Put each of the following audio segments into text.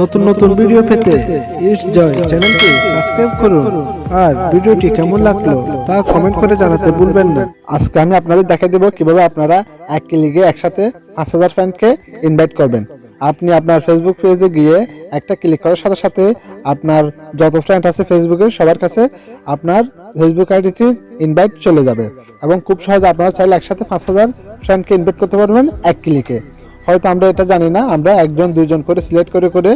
নতুন নতুন ভিডিও পেতে ইটস জয় চ্যানেলটি সাবস্ক্রাইব করুন। আর ভিডিওটি কেমন লাগল তা কমেন্ট করে জানাতে ভুলবেন না। আজকে আমি আপনাদের দেখা দেব কীভাবে আপনারা এক ক্লিকে একসাথে পাঁচ হাজার ফ্রেন্ডকে ইনভাইট করবেন। আপনি আপনার ফেসবুক পেজে গিয়ে একটা ক্লিক করার সাথে সাথে আপনার যত ফ্রেন্ড আছে ফেসবুকে সবার কাছে আপনার ফেসবুক আইডিটির ইনভাইট চলে যাবে। এবং খুব সহজে আপনারা চাইলে একসাথে পাঁচ হাজার ফ্রেন্ডকে ইনভাইট করতে পারবেন এক ক্লিকে হয়তো আমরা এটা জানি না, আমরা একজন, দুইজন করে সিলেক্ট করে করে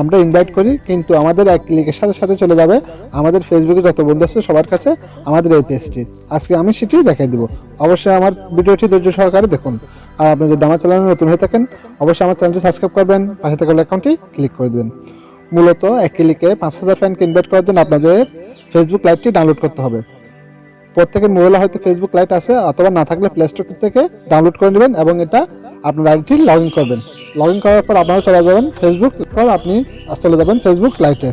আমরা ইনভাইট করি, কিন্তু আমাদের এক ক্লিকের সাথে সাথে চলে যাবে। আমাদের ফেসবুকে যত বন্ধু আছে সবার কাছে আমাদের এই পেজটি আজকে আমি সেটি দেখাই দিব। অবশ্যই আমার ভিডিওটি ধৈর্য সহকারে দেখুন। আর আপনি যদি আমার চ্যানেলে নতুন হয়ে থাকেন, অবশ্যই আমার চ্যানেলটি সাবস্ক্রাইব করবেন, পাশে থাকা অ্যাকাউন্টটি ক্লিক করে দেবেন। মূলত এক ক্লিকে পাঁচ হাজার ফ্যানকে ইনভাইট করার জন্য আপনাদের ফেসবুক লাইভটি ডাউনলোড করতে হবে। প্রত্যেকের মোবাইলে হয়তো ফেসবুক লাইট আছে, অথবা না থাকলে প্লে স্টোর থেকে ডাউনলোড করে নেবেন এবং এটা আপনার আইডিটি লগ ইন করবেন। লগ ইন করার পর আপনারা চলে যাবেন ফেসবুক পর আপনি চলে যাবেন ফেসবুক লাইটে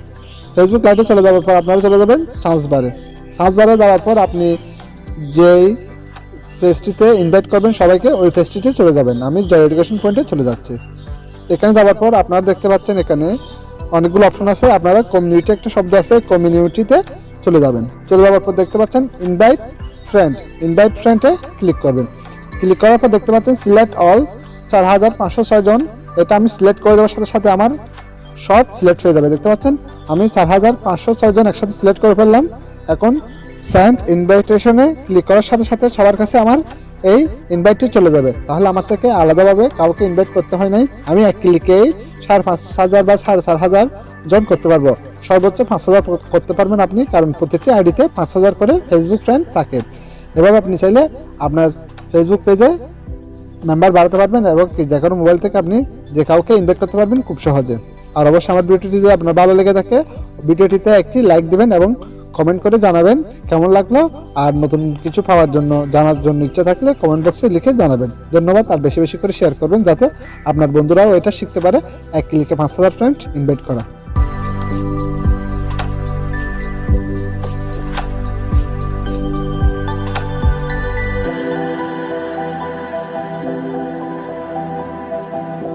ফেসবুক লাইটে চলে যাওয়ার পর আপনারা চলে যাবেন সার্চ বারে সার্চ বারে যাওয়ার পর আপনি যেই ফেসটিতে ইনভাইট করবেন সবাইকে, ওই ফেসটিতে চলে যাবেন। আমি জয় এডুকেশন পয়েন্টে চলে যাচ্ছি। এখানে যাওয়ার পর আপনারা দেখতে পাচ্ছেন এখানে অনেকগুলো অপশন আছে। আপনারা কমিউনিটি একটা শব্দ আছে কমিউনিটিতে চলে যাবেন। চলে যাওয়ার পর দেখতে পাচ্ছেন ইনভাইট ফ্রেন্ড ইনভাইট ফ্রেন্ডে ক্লিক করবেন। ক্লিক করার পর দেখতে পাচ্ছেন সিলেক্ট অল চার হাজার পাঁচশো ছয়জন এটা আমি সিলেক্ট করে দেওয়ার সাথে সাথে আমার সব সিলেক্ট হয়ে যাবে। দেখতে পাচ্ছেন আমি চার হাজার পাঁচশো ছয়জন একসাথে সিলেক্ট করে ফেললাম। এখন সেন্ট ইনভাইটেশনে ক্লিক করার সাথে সাথে সবার কাছে আমার এই ইনভাইটটি চলে যাবে। তাহলে আমার থেকে আলাদাভাবে কাউকে ইনভাইট করতে হয় নাই। আমি এক ক্লিকেই সাড়ে পাঁচ হাজার বা সাড়ে চার হাজার জন করতে পারব। সর্বোচ্চ পাঁচ হাজার করতে পারবেন আপনি, কারণ প্রতিটি আইডিতে পাঁচ হাজার করে ফেসবুক ফ্রেন্ড থাকে। এভাবে আপনি চাইলে আপনার ফেসবুক পেজে মেম্বার বাড়াতে পারবেন এবং যে কোনো মোবাইল থেকে আপনি যে কাউকে ইনভাইট করতে পারবেন খুব সহজে। আর অবশ্যই আমার ভিডিওটি যদি আপনার ভালো লেগে থাকে, ভিডিওটিতে একটি লাইক দিবেন এবং কমেন্ট করে জানাবেন কেমন লাগল আর নতুন কিছু পাওয়ার জন্য, জানার জন্য ইচ্ছা থাকলে কমেন্ট বক্সে লিখে জানাবেন। ধন্যবাদ, আর বেশি বেশি করে শেয়ার করবেন যাতে আপনার বন্ধুরাও এটা শিখতে পারে। এক ক্লিকে পাঁচ হাজার ফ্রেন্ড ইনভাইট করা।